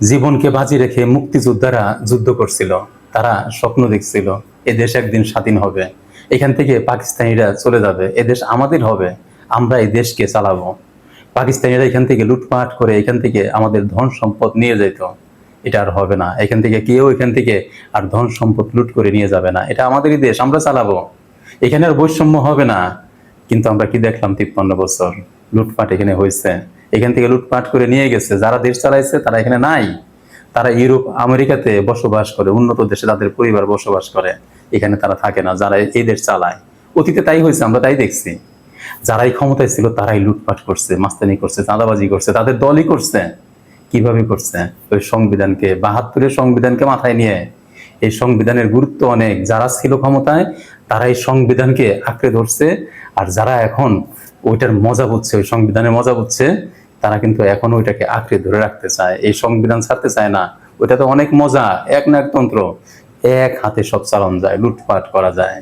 জীবনকে বাজি রেখে মুক্তিযোদ্ধারা যুদ্ধ করছিল। তারা স্বপ্ন দেখছিল, এ দেশ একদিন স্বাধীন হবে। এখান থেকে পাকিস্তানিরা চলে যাবে, এ দেশ আমাদের হবে, আমরা এই দেশকে চালাবো। পাকিস্তানিরা এখান থেকে লুটপাট করে এখান থেকে আমাদের ধন সম্পদ নিয়ে যেত। এটা আর হবে না। এখান থেকে কেউ এখান থেকে আর ধন সম্পদ লুট করে নিয়ে যাবে না। এটা আমাদেরই দেশ, আমরা চালাবো। এখানে আর বৈষম্য হবে না। কিন্তু আমরা কি দেখলাম তিপ্পান্ন বছর? লুটপাট এখানে হয়েছে। এখান থেকে লুটপাট করে নিয়ে গেছে। যারা দেশ চালাইছে, তারা এখানে নাই। তারা ইউরোপ, আমেরিকাতে বসবাস করে, উন্নত দেশে তাদের পরিবার বসবাস করে। এখানে তারা থাকে না, যারা এই দেশ চালায়। অতীতে তাই হয়েছে, আমরা তাই দেখছি। যারাই ক্ষমতায় ছিল, তারাই লুটপাট করছে, মাস্তানি করছে, চাঁদাবাজি করছে, তাদের দলই করছে। কীভাবে করছে? ওই সংবিধানকে, বাহাত্তরের সংবিধানকে মাথায় নিয়ে। এই সংবিধানের গুরুত্ব অনেক। যারা ছিল ক্ষমতায় তারা এই সংবিধানকে আঁকড়ে ধরছে। আর যারা এখন, ওইটার মজা বুঝছে, ওই সংবিধানের মজা বুঝছে তারা কিন্তু এখন ওইটাকে আঁকড়ে ধরে রাখতে চায়, এই সংবিধান ছাড়তে চায় না। ওইটা তো অনেক মজা, এক না এক তন্ত্র। এক হাতে সব চালান যায়, লুটপাট করা যায়।